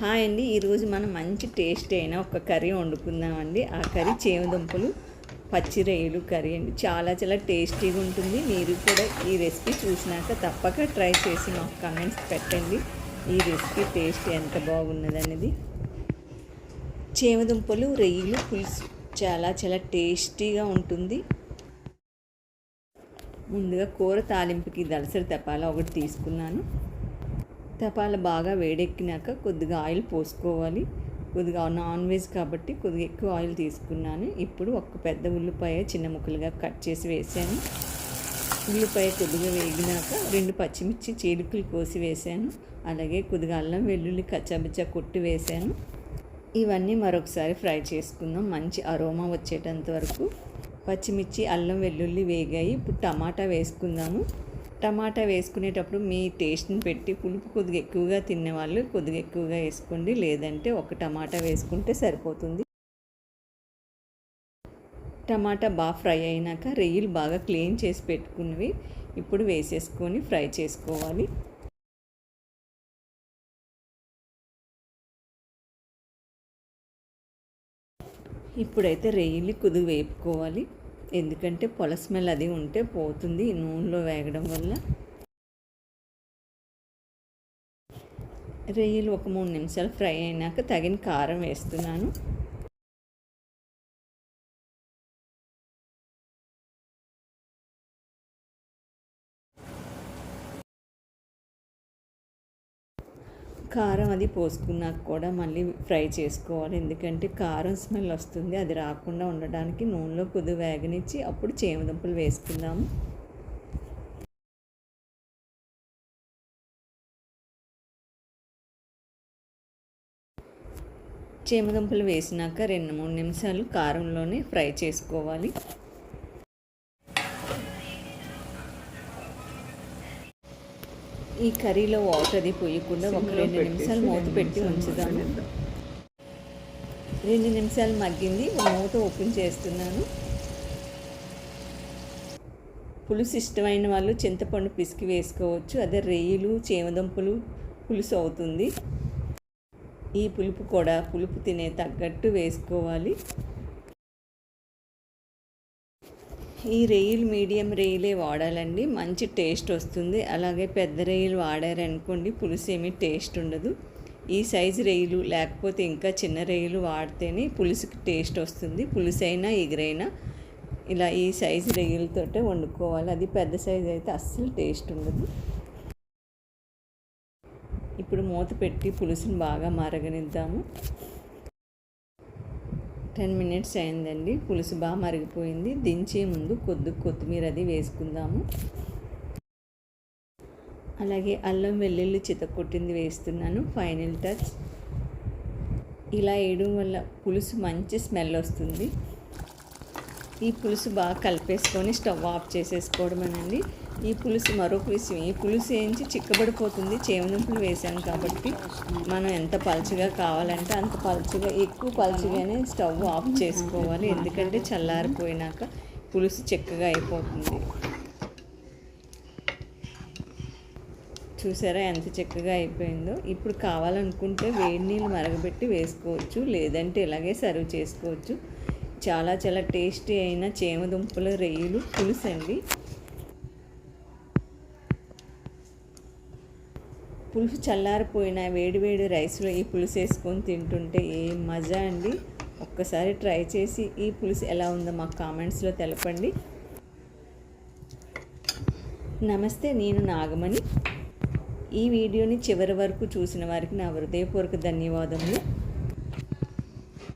Hi అండి. ఈరోజు మనం మంచి టేస్ట్ అయిన ఒక కర్రీ వండుకుందామండి. ఆ కర్రీ చేమదుంపలు పచ్చి రొయ్యలు కర్రీ అండి. చాలా చాలా టేస్టీగా ఉంటుంది. మీరు కూడా ఈ రెసిపీ చూసినాక తప్పక ట్రై చేసి మాకు కమెంట్స్ పెట్టండి. ఈ రెసిపీ టేస్ట్ ఎంత బాగున్నదనేది. చేమదుంపలు రొయ్యలు పులుసు చాలా చాలా టేస్టీగా ఉంటుంది. ముందుగా కూర తాలింపుకి దలసరి తపాల ఒకటి తీసుకున్నాను. తపాల బాగా వేడెక్కినాక కొద్దిగా ఆయిల్ పోసుకోవాలి. కొద్దిగా నాన్ వెజ్ కాబట్టి కొద్దిగా ఎక్కువ ఆయిల్ తీసుకున్నాను. ఇప్పుడు ఒక పెద్ద ఉల్లిపాయ చిన్న ముక్కలుగా కట్ చేసి వేసాను. ఉల్లిపాయ కొద్దిగా వేగినాక రెండు పచ్చిమిర్చి చీలికలు కోసి వేసాను. అలాగే కొద్దిగా అల్లం వెల్లుల్లి కచ్చాబిచ్చా కొట్టి వేసాను. ఇవన్నీ మరొకసారి ఫ్రై చేసుకుందాం. మంచి అరోమా వచ్చేటంత వరకు. పచ్చిమిర్చి అల్లం వెల్లుల్లి వేగాయి. ఇప్పుడు టమాటా వేసుకుందాము. టమాటా వేసుకునేటప్పుడు మీ టేస్ట్ని పెట్టి పులుపు కొద్దిగా ఎక్కువగా తినేవాళ్ళు కొద్దిగా ఎక్కువగా వేసుకోండి. లేదంటే ఒక టమాటా వేసుకుంటే సరిపోతుంది. టమాటా బాగా ఫ్రై అయినాక రొయ్యలు బాగా క్లీన్ చేసి పెట్టుకున్నవి ఇప్పుడు వేసేసుకొని ఫ్రై చేసుకోవాలి. ఇప్పుడైతే రొయ్యలు కుదుగు వేపుకోవాలి. ఎందుకంటే పొల స్మెల్ అది ఉంటే పోతుంది నూనెలో వేగడం వల్ల. రొయ్యలు ఒక మూడు నిమిషాలు ఫ్రై అయినాక తగిన కారం వేస్తున్నాను. కారం అది పోసుకున్నాక కూడా మళ్ళీ ఫ్రై చేసుకోవాలి. ఎందుకంటే కారం స్మెల్ వస్తుంది అది రాకుండా ఉండడానికి నూనెలో కొద్ది వేగనిచ్చి అప్పుడు చేమదుంపలు వేసుకుందాము. చేమదుంపలు వేసినాక రెండు మూడు నిమిషాలు కారంలోనే ఫ్రై చేసుకోవాలి. ఈ కర్రీలో వాటర్ అది పోయకుండా ఒక రెండు నిమిషాలు మూత పెట్టి ఉంచుదాము. రెండు నిమిషాలు మగ్గింది మూత ఓపెన్ చేస్తున్నాను. పులుసు ఇష్టమైన వాళ్ళు చింతపండు పిసికి వేసుకోవచ్చు అదే రొయ్యలు చేమదుంపలు పులుసు అవుతుంది. ఈ పులుపు కూడా పులుపు తినే తగ్గట్టు వేసుకోవాలి. ఈ రెయిల్ మీడియం రెయిలే వాడాలండి. మంచి టేస్ట్ వస్తుంది. అలాగే పెద్ద రెయిల్ వాడారనుకోండి పులుసు ఏమీ టేస్ట్ ఉండదు. ఈ సైజు రెయిలు లేకపోతే ఇంకా చిన్న రెయిలు వాడితేనే పులుసుకి టేస్ట్ వస్తుంది. పులుసు అయినా ఎగురైనా ఇలా ఈ సైజు రెయిలతోటే వండుకోవాలి. అది పెద్ద సైజు అయితే అస్సలు టేస్ట్ ఉండదు. ఇప్పుడు మూత పెట్టి పులుసుని బాగా మరగనిద్దాము. టెన్ మినిట్స్ అయిందండి. పులుసు బాగా మరిగిపోయింది. దించే ముందు కొద్ది కొత్తిమీర అది వేసుకుందాము. అలాగే అల్లం వెల్లుల్లి చితకొట్టింది వేస్తున్నాను. Final touch. ఇలా వేయడం వల్ల పులుసు మంచి స్మెల్ వస్తుంది. ఈ పులుసు బాగా కలిపేసుకొని స్టవ్ ఆఫ్ చేసేసుకోవడమేనండి. ఈ పులుసు మరొక విషయం ఈ పులుసు వేయించి చిక్కబడిపోతుంది. చేమదుంపులు వేసాను కాబట్టి మనం ఎంత పలుచగా కావాలంటే అంత పలుచగా ఎక్కువ పలుచగానే స్టవ్ ఆఫ్ చేసుకోవాలి. ఎందుకంటే చల్లారిపోయినాక పులుసు చిక్కగా అయిపోతుంది. చూసారా ఎంత చక్కగా అయిపోయిందో? ఇప్పుడు కావాలనుకుంటే వేడి నీళ్ళు మరగబెట్టి వేసుకోవచ్చు లేదంటే ఇలాగే సర్వ్ చేసుకోవచ్చు. చాలా చాలా టేస్టీ అయిన చేమదుంపల రొయ్యలు పులుసు అండి పులుసు చల్లారిపోయిన వేడి వేడి రైస్లో ఈ పులుసు వేసుకొని తింటుంటే ఏ మజా అండి. ఒక్కసారి ట్రై చేసి ఈ పులుసు ఎలా ఉందో మాకు కామెంట్స్లో తెలపండి. నమస్తే నేను నాగమణి. ఈ వీడియోని చివరి వరకు చూసిన వారికి నా హృదయపూర్వక ధన్యవాదములు.